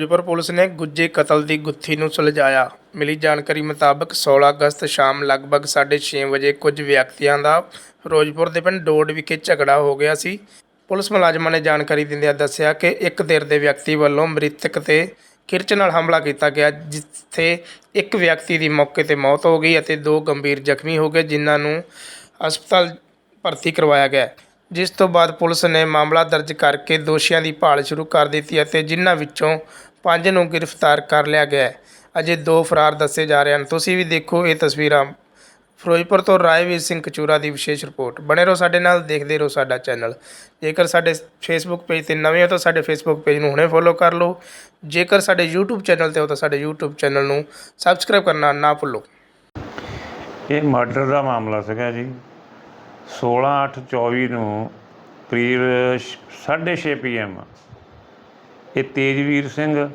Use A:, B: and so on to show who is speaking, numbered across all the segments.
A: Firozpur police ਨੇ ਗੁੱਜੇ ਕਤਲ ਦੀ ਗੁੱਥੀ ਨੂੰ ਸੁਲਝਾਇਆ। ਮਿਲੀ ਜਾਣਕਾਰੀ ਮੁਤਾਬਕ 16 ਅਗਸਤ ਸ਼ਾਮ ਲਗਭਗ 6:30 ਵਜੇ ਕੁਝ ਵਿਅਕਤੀਆਂ ਦਾ ਫਿਰੋਜ਼ਪੁਰ ਦੇ ਪਿੰਡ ਡੋਡ ਵਿਖੇ ਝਗੜਾ ਹੋ ਗਿਆ ਸੀ। ਪੁਲਿਸ ਮੁਲਾਜ਼ਮਾਂ ਨੇ ਜਾਣਕਾਰੀ ਦਿੰਦਿਆਂ ਦੱਸਿਆ ਕਿ ਇੱਕ ਧਿਰ ਦੇ ਵਿਅਕਤੀ ਵੱਲੋਂ ਮ੍ਰਿਤਕ ਤੇ ਕਿਰਚ ਨਾਲ ਹਮਲਾ ਕੀਤਾ ਗਿਆ, ਜਿੱਥੇ ਇੱਕ ਵਿਅਕਤੀ ਦੀ ਮੌਕੇ ਤੇ ਮੌਤ ਹੋ ਗਈ ਅਤੇ ਦੋ ਗੰਭੀਰ ਜ਼ਖਮੀ ਹੋ ਗਏ, ਜਿਨ੍ਹਾਂ ਨੂੰ ਹਸਪਤਾਲ ਭਰਤੀ ਕਰਵਾਇਆ ਗਿਆ। ਜਿਸ ਤੋਂ ਬਾਅਦ ਪੁਲਿਸ ਨੇ ਮਾਮਲਾ ਦਰਜ ਕਰਕੇ ਦੋਸ਼ੀਆਂ ਦੀ ਭਾਲ ਸ਼ੁਰੂ ਕਰ ਦਿੱਤੀ ਅਤੇ ਜਿਨ੍ਹਾਂ ਵਿੱਚੋਂ ਪੰਜ ਨੂੰ ਗ੍ਰਿਫਤਾਰ ਕਰ ਲਿਆ ਗਿਆ ਅਜੇ ਦੋ ਫਰਾਰ ਦੱਸੇ ਜਾ ਰਹੇ ਹਨ। ਤੁਸੀਂ ਵੀ ਦੇਖੋ ਇਹ ਤਸਵੀਰਾਂ। ਫਿਰੋਜ਼ਪੁਰ ਤੋਂ ਰਾਏਵੀਰ ਸਿੰਘ ਕਚੂਰਾ ਦੀ ਵਿਸ਼ੇਸ਼ ਰਿਪੋਰਟ। ਬਣੇ ਰਹੋ ਸਾਡੇ ਨਾਲ, ਦੇਖਦੇ ਰਹੋ ਸਾਡਾ ਚੈਨਲ। ਜੇਕਰ ਸਾਡੇ ਫੇਸਬੁੱਕ ਪੇਜ ਤੇ ਨਵੇਂ ਹੋ ਤਾਂ ਸਾਡੇ ਫੇਸਬੁੱਕ ਪੇਜ ਨੂੰ ਹੁਣੇ ਫੋਲੋ ਕਰ ਲਓ। ਜੇਕਰ ਸਾਡੇ YouTube ਚੈਨਲ ਤੇ ਹੋ ਤਾਂ ਸਾਡੇ YouTube ਚੈਨਲ ਨੂੰ ਸਬਸਕ੍ਰਾਈਬ ਕਰਨਾ ਨਾ ਭੁੱਲੋ।
B: ਇਹ ਮਰਡਰ ਦਾ ਮਾਮਲਾ ਸੀਗਾ ਜੀ। 16/8/24 ਨੂੰ ਕਰੀਬ 6:30 ਪੀਐਮ ਇਹ ਤੇਜਵੀਰ ਸਿੰਘ,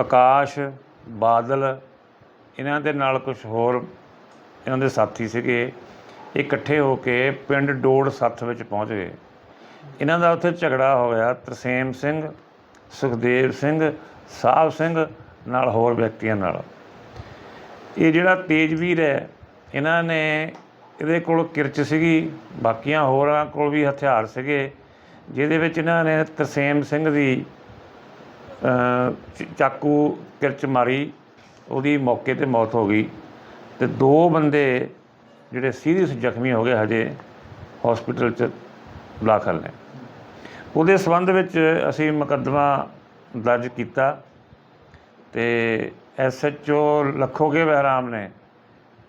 B: ਆਕਾਸ਼, ਬਾਦਲ, ਇਹਨਾਂ ਦੇ ਨਾਲ ਕੁਝ ਹੋਰ ਇਹਨਾਂ ਦੇ ਸਾਥੀ ਸੀਗੇ। ਇਹ ਇਕੱਠੇ ਹੋ ਕੇ ਪਿੰਡ ਡੋੜ ਸੱਥ ਵਿੱਚ ਪਹੁੰਚ ਗਏ। ਇਹਨਾਂ ਦਾ ਉੱਥੇ ਝਗੜਾ ਹੋ ਗਿਆ। ਤਰਸੇਮ ਸਿੰਘ, ਸੁਖਦੇਵ ਸਿੰਘ, ਸਾਹਿਬ ਸਿੰਘ ਨਾਲ ਹੋਰ ਵਿਅਕਤੀਆਂ ਨਾਲ। ਇਹ ਜਿਹੜਾ ਤੇਜਵੀਰ ਹੈ, ਇਹਨਾਂ ਨੇ ਇਹਦੇ ਕੋਲ ਕਿਰਚ ਸੀਗੀ, ਬਾਕੀਆਂ ਹੋਰਾਂ ਕੋਲ ਵੀ ਹਥਿਆਰ ਸੀਗੇ, ਜਿਹਦੇ ਵਿੱਚ ਇਹਨਾਂ ਨੇ ਤਰਸੇਮ ਸਿੰਘ ਦੀ ਚਾਕੂ ਕਿਰਚ ਮਾਰੀ, ਉਹਦੀ ਮੌਕੇ ਤੇ ਮੌਤ ਹੋ ਗਈ। ਤੇ ਦੋ ਬੰਦੇ ਜਿਹੜੇ ਸੀਰੀਅਸ ਜ਼ਖਮੀ ਹੋ ਗਏ ਹਜੇ ਹਸਪੀਟਲ 'ਚ ਦਾਖਲ ਨੇ। ਉਹਦੇ ਸੰਬੰਧ ਵਿੱਚ ਅਸੀਂ ਮੁਕੱਦਮਾ ਦਰਜ ਕੀਤਾ ਤੇ ਐਸਐਚਓ ਲੱਖੋਗੇ ਬਹਿਰਾਮ ਨੇ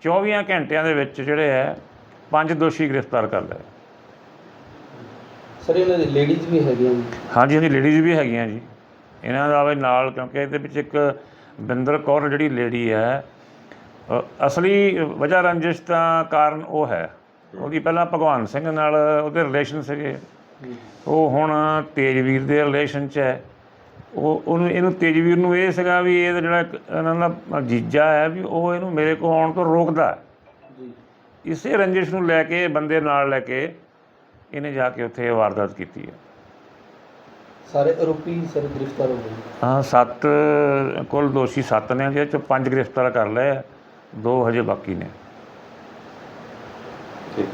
B: 24 ਘੰਟਿਆਂ ਦੇ ਵਿੱਚ ਜਿਹੜੇ ਹੈ ਪੰਜ ਦੋਸ਼ੀ ਗ੍ਰਿਫਤਾਰ ਕਰ ਲਏ।
C: ਸਰ ਇਹਨਾਂ ਦੇ ਲੇਡੀਜ਼ ਵੀ ਹੈਗੀਆਂ।
B: ਹਾਂਜੀ ਹਾਂਜੀ ਲੇਡੀਜ਼ ਵੀ ਹੈਗੀਆਂ ਜੀ। ਇਹਨਾਂ ਦਾ ਵੀ ਨਾਲ ਕਿਉਂਕਿ ਇਹਦੇ ਵਿੱਚ ਇੱਕ ਬਿੰਦਰ ਕੌਰ ਜਿਹੜੀ ਲੇਡੀ ਹੈ ਅਸਲੀ ਵਜ੍ਹਾ ਰੰਜਿਸ਼ ਦਾ ਕਾਰਨ ਉਹ ਹੈ। ਉਹਦੀ ਪਹਿਲਾਂ ਭਗਵਾਨ ਸਿੰਘ ਨਾਲ ਉਹਦੇ ਰਿਲੇਸ਼ਨ ਸੀਗੇ। ਉਹ ਹੁਣ ਤੇਜਵੀਰ ਦੇ ਰਿਲੇਸ਼ਨ 'ਚ ਹੈ। ਉਹ ਉਹਨੂੰ ਇਹਨੂੰ ਤੇਜਵੀਰ ਨੂੰ ਇਹ ਸੀਗਾ ਵੀ ਇਹ ਜਿਹੜਾ ਇਹਨਾਂ ਦਾ ਜੀਜਾ ਹੈ ਵੀ ਉਹ ਇਹਨੂੰ ਮੇਰੇ ਕੋਲ ਆਉਣ ਤੋਂ ਰੋਕਦਾ।
C: ਜੀ।
B: ਇਸੇ ਰੰਜਿਸ਼ ਨੂੰ ਲੈ ਕੇ ਬੰਦੇ ਨਾਲ ਲੈ ਕੇ ਇਹਨੇ ਜਾ ਕੇ ਉੱਥੇ ਵਾਰਦਾਤ ਕੀਤੀ ਹੈ।
C: ਸਾਰੇ ਆਰੋਪੀ ਸਰ ਗ੍ਰਿਫਤਾਰ ਹੋ ਗਏ?
B: ਹਾਂ ਸੱਤ ਕੁੱਲ ਦੋਸ਼ੀ ਸੱਤ ਨੇ ਜਿਹਦੇ ਚੋਂ ਪੰਜ ਗ੍ਰਿਫਤਾਰ ਕਰ ਲਏ ਦੋ ਹਜੇ ਬਾਕੀ ਨੇ।
C: ਠੀਕ